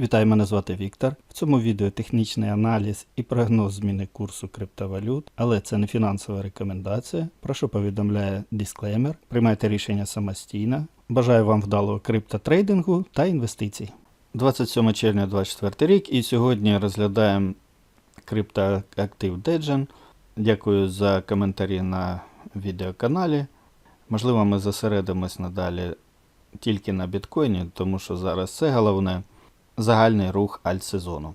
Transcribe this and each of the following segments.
Вітаю, мене звати Віктор. В цьому відео технічний аналіз і прогноз зміни курсу криптовалют, але це не фінансова рекомендація. Про що повідомляє дисклеймер. Приймайте рішення самостійно. Бажаю вам вдалого криптотрейдингу та інвестицій. 27 червня 2024 рік і сьогодні розглядаємо криптоактив Degen. Дякую за коментарі на відеоканалі. Можливо, ми зосередимось надалі тільки на біткоїні, тому що зараз це головне загальний рух альтсезону.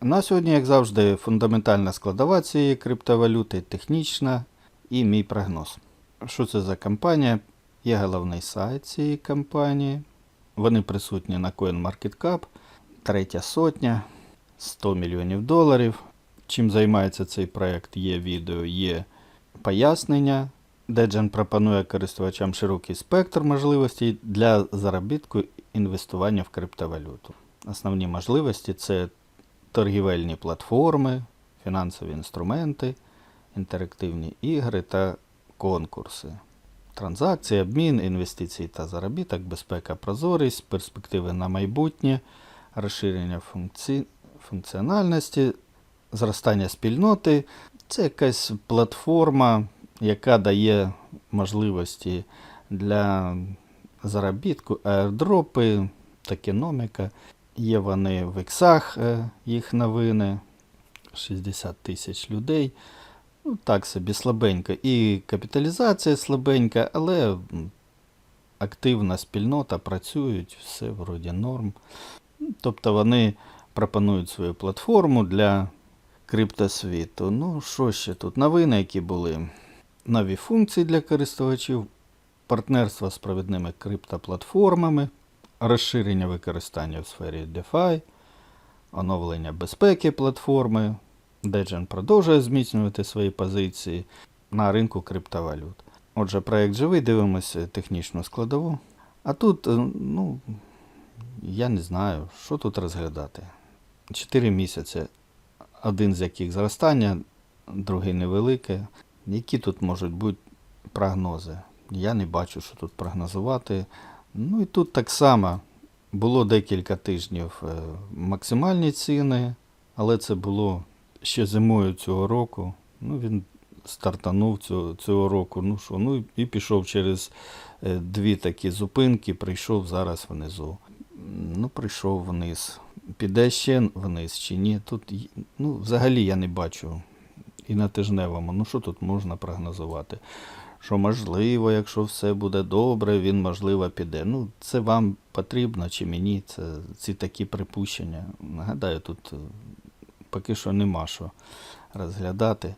На сьогодні, як завжди, фундаментальна складова цієї криптовалюти, технічна і мій прогноз. Що це за компанія? Є головний сайт цієї компанії. Вони присутні на CoinMarketCap, третя сотня, 100 мільйонів доларів. Чим займається цей проект? Є відео, є пояснення. Деджен пропонує користувачам широкий спектр можливостей для заробітку інвестування в криптовалюту. Основні можливості це торгівельні платформи, фінансові інструменти, інтерактивні ігри та конкурси. Транзакції, обмін, інвестиції та заробіток, безпека, прозорість, перспективи на майбутнє, розширення функці... функціональності, зростання спільноти. Це якась платформа, яка дає можливості для заробітку, аердропи, токеноміка. Є вони в іксах, е, їх новини, 60 тисяч людей. Ну, так собі слабенько. І капіталізація слабенька, але активна спільнота, працюють, все вроді норм. Тобто вони пропонують свою платформу для криптосвіту. Ну, що ще тут? Новини, які були. Нові функції для користувачів, партнерство з провідними криптоплатформами, розширення використання в сфері DeFi, оновлення безпеки платформи. Degen продовжує зміцнювати свої позиції на ринку криптовалют. Отже, проект живий, дивимося технічну складову. А тут, е, ну, я не знаю, що тут розглядати. Чотири місяці, один з яких зростання, другий невелике. Які тут можуть бути прогнози? Я не бачу, що тут прогнозувати. Ну і тут так само було декілька тижнів е, максимальні ціни, але це було ще зимою цього року. Ну, він стартанув цього, цього року. Ну що, ну і пішов через е, дві такі зупинки, прийшов зараз внизу. Ну, прийшов вниз. Піде ще вниз чи ні. Тут ну, взагалі я не бачу. І на тижневому, ну що тут можна прогнозувати? Що можливо, якщо все буде добре, він можливо піде. Ну, це вам потрібно чи мені, це ці такі припущення. Нагадаю, тут е, поки що нема що розглядати.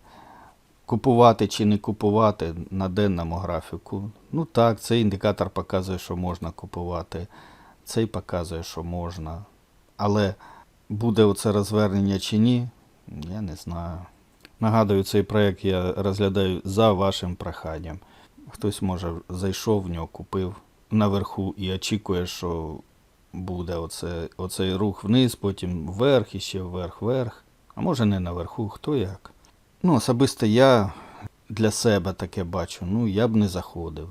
Купувати чи не купувати на денному графіку. Ну так, цей індикатор показує, що можна купувати. Цей показує, що можна. Але буде оце розвернення чи ні, я не знаю. Нагадую, цей проект я розглядаю за вашим проханням. Хтось, може, зайшов в нього, купив наверху і очікує, що буде оце, оцей рух вниз, потім вверх і ще вверх, вверх. А може не наверху, хто як. Ну, особисто я для себе таке бачу. Ну, я б не заходив.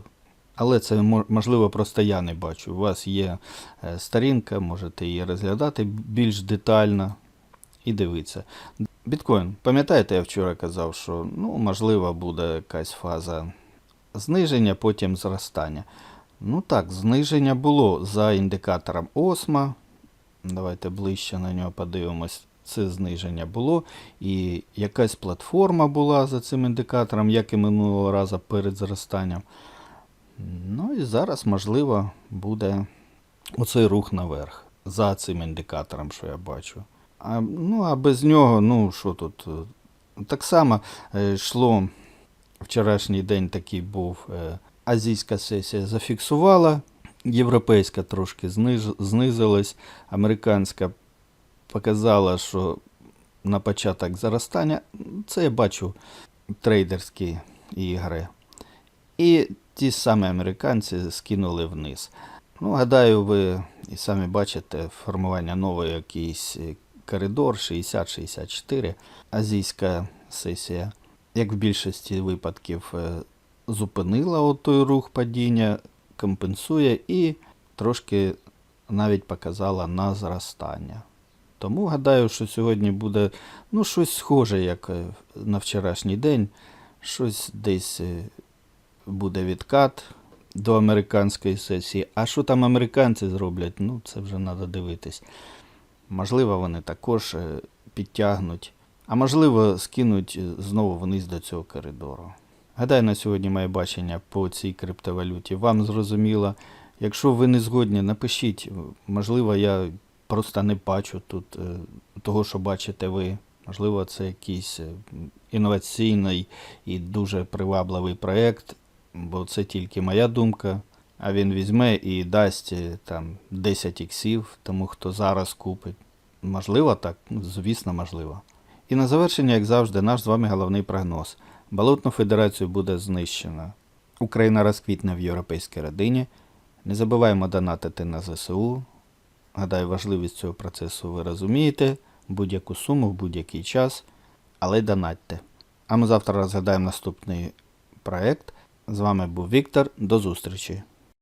Але це можливо просто я не бачу. У вас є е, сторінка, можете її розглядати більш детально і дивитися. Біткоін, пам'ятаєте, я вчора казав, що ну, можливо буде якась фаза зниження, потім зростання. Ну так, зниження було за індикатором ОСМА. Давайте ближче на нього подивимось. Це зниження було. І якась платформа була за цим індикатором, як і минулого разу перед зростанням. Ну і зараз, можливо, буде оцей рух наверх за цим індикатором, що я бачу. А, ну, а без нього, ну що тут? Так само е, йшло вчорашній день такий був. Е, азійська сесія зафіксувала, європейська трошки знизилась, американська показала, що на початок зростання. Це я бачу трейдерські ігри. І ті самі американці скинули вниз. Ну, гадаю, ви і самі бачите формування нової якийсь е, коридор 60-64, азійська сесія, як в більшості випадків, е, зупинила той рух падіння, компенсує і трошки навіть показала на зростання. Тому гадаю, що сьогодні буде ну, щось схоже, як е, на вчорашній день. Щось десь е, буде відкат до американської сесії. А що там американці зроблять, ну це вже треба дивитись. Можливо, вони також е, підтягнуть, а можливо, скинуть е, знову вниз до цього коридору. Гадаю, на сьогодні моє бачення по цій криптовалюті вам зрозуміло. Якщо ви не згодні, напишіть. Можливо, я просто не бачу тут е, того, що бачите ви. Можливо, це якийсь інноваційний і дуже привабливий проєкт, бо це тільки моя думка. А він візьме і дасть е, там 10 іксів тому, хто зараз купить. Можливо, так? Ну, звісно, можливо. І на завершення, як завжди, наш з вами головний прогноз. Балотну федерацію буде знищено. Україна розквітне в європейській родині. Не забуваємо донатити на ЗСУ. Гадаю, важливість цього процесу ви розумієте. Будь-яку суму в будь-який час, але донатьте. А ми завтра розгадаємо наступний проект. З вами був Віктор. До зустрічі!